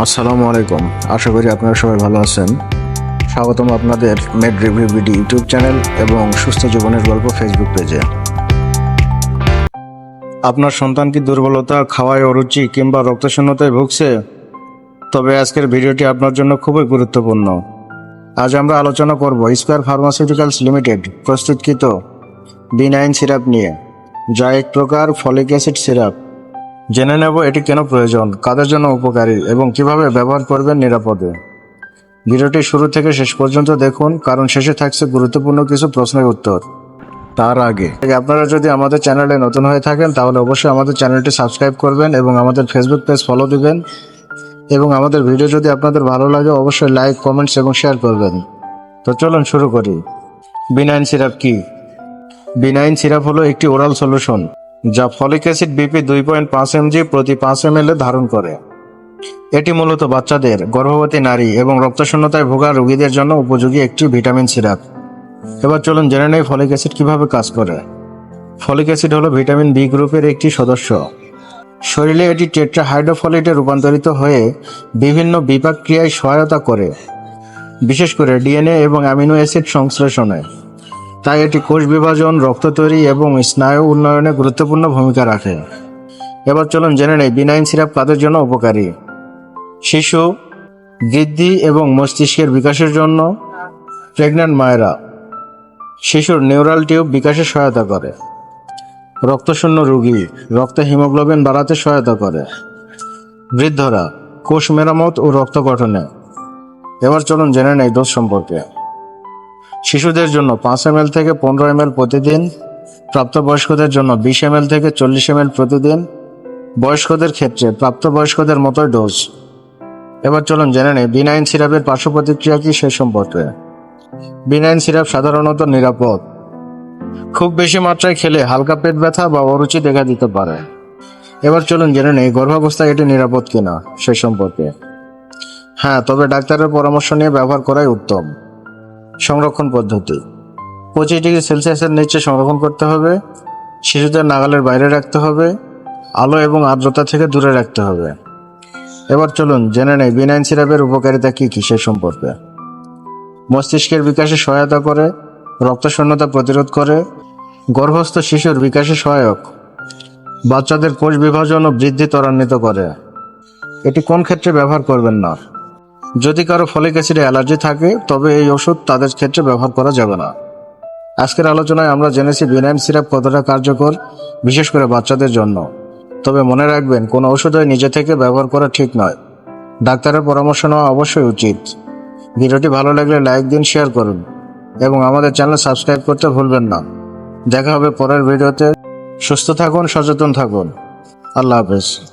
আসসালামু আলাইকুম। আশা করি আপনারা সবাই ভালো আছেন। স্বাগতম আপনাদের med review BD YouTube channel এবং সুস্থ জীবনের গল্প ফেসবুক পেজে। আপনার সন্তান কি দুর্বলতা, খাওয়ায় অরুচি কিংবা রক্তশূন্যতায় ভুগছে? তবে আজকের ভিডিওটি আপনার জন্য খুবই গুরুত্বপূর্ণ। আজ আমরা আলোচনা করব স্কোয়ার ফার্মাসিউটিক্যালস লিমিটেড প্রস্তুতকৃত বি নাইন সিরাপ নিয়ে। যা এক প্রকার ফলিক অ্যাসিড সিরাপ। জেনে নেব এটি কেন প্রয়োজন কাদের জন্য উপকারী এবং কীভাবে ব্যবহার করবেন নিরাপদে। ভিডিওটি শুরু থেকে শেষ পর্যন্ত দেখুন কারণ শেষে থাকছে গুরুত্বপূর্ণ কিছু প্রশ্নের উত্তর। তার আগে। আপনারা যদি আমাদের চ্যানেলে নতুন হয়ে থাকেন তাহলে অবশ্যই আমাদের চ্যানেলটি সাবস্ক্রাইব করবেন এবং আমাদের ফেসবুক পেজ ফলো দিবেন। এবং আমাদের ভিডিও যদি আপনাদের ভালো লাগে অবশ্যই লাইক কমেন্টস এবং শেয়ার করবেন। তো চলুন শুরু করি। বিনাইন সিরাপ কি? বিনাইন সিরাপ হলো একটি ওরাল সলিউশন যা ফলিক অ্যাসিড বিপি দুই পয়েন্ট পাঁচ এমজি প্রতি পাঁচ এম ধারণ করে। এটি মূলত বাচ্চাদের গর্ভবতী নারী এবং রক্তশূন্যতায় ভোগা রোগীদের জন্য উপযোগী একটি ভিটামিন সিরাপ। এবার চলুন জেনে নেই ফলিক অ্যাসিড কীভাবে কাজ করে। ফলিক অ্যাসিড হলো ভিটামিন বি গ্রুপের একটি সদস্য। শরীরে এটি টেট্রা হাইড্রোফলিটে রূপান্তরিত হয়ে বিভিন্ন বিপাক ক্রিয়ায় সহায়তা করে, বিশেষ করে ডিএনএ এবং অ্যামিনো অ্যাসিড সংশ্লেষণে। তাই এটি কোষ বিভাজন, রক্ত তৈরি এবং স্নায়ু উন্নয়নে গুরুত্বপূর্ণ ভূমিকা রাখে। এবার চলুন জেনে নেই বিনাইন সিরাপ কাদের জন্য উপকারী। শিশু, বৃদ্ধি এবং মস্তিষ্কের বিকাশের জন্য প্রেগন্যান্ট মায়েরা শিশুর নিউরাল টিউব বিকাশে সহায়তা করে। রক্তশূন্য রোগী রক্তে হিমোগ্লোবিন বাড়াতে সহায়তা করে। বৃদ্ধরা কোষ মেরামত ও রক্ত গঠনে। এবার চলুন জেনে নেই দোষ সম্পর্কে। শিশুদের জন্য পাঁচ এম থেকে পনেরো এম প্রতিদিন, প্রাপ্তবয়স্কদের জন্য বিশ এম থেকে চল্লিশ এম প্রতিদিন, বয়স্কদের ক্ষেত্রে প্রাপ্তবয়স্কদের মতোই ডোজ এবার চলুন জেনে নেই বিনাইন সিরাপের পার্শ্ব প্রতিক্রিয়া কি সে সম্পর্কে। বিনাইন সিরাপ সাধারণত নিরাপদ। খুব বেশি মাত্রায় খেলে হালকা পেট ব্যথা বা অরুচি দেখা দিতে পারে। এবার চলুন জেনে নেই, গর্ভাবস্থায় এটি নিরাপদ কিনা সে সম্পর্কে। হ্যাঁ তবে ডাক্তারের পরামর্শ নিয়ে ব্যবহার করাই উত্তম। সংরক্ষণ পদ্ধতি। পঁচিশ ডিগ্রি সেলসিয়াসের নিচে সংরক্ষণ করতে হবে, শিশুদের নাগালের বাইরে রাখতে হবে, আলো এবং আর্দ্রতা থেকে দূরে রাখতে হবে। এবার চলুন জেনে নেই বিনাইন সিরাপের উপকারিতা কী কী সে সম্পর্কে। মস্তিষ্কের বিকাশে সহায়তা করে, রক্তশূন্যতা প্রতিরোধ করে, গর্ভস্থ শিশুর বিকাশে সহায়ক, বাচ্চাদের কোষ বিভাজন ও বৃদ্ধি ত্বরান্বিত করে। এটি কোন ক্ষেত্রে ব্যবহার করবেন না? যদি কারও ফলিক অ্যাসিডে অ্যালার্জি থাকে, তবে এই ওষুধ তাদের ক্ষেত্রে ব্যবহার করা যাবে না। আজকের আলোচনায় আমরা জেনেছি বিনাইন সিরাপ কতটা কার্যকর, বিশেষ করে বাচ্চাদের জন্য। তবে মনে রাখবেন, কোনো ওষুধই নিজে থেকে ব্যবহার করা ঠিক নয়। ডাক্তারের পরামর্শ নেওয়া অবশ্যই উচিত। ভিডিওটি ভালো লাগলে লাইক দিন, শেয়ার করুন। এবং আমাদের চ্যানেল সাবস্ক্রাইব করতে ভুলবেন না। দেখা হবে পরের ভিডিওতে। সুস্থ থাকুন, সচেতন থাকুন। আল্লাহ হাফেজ।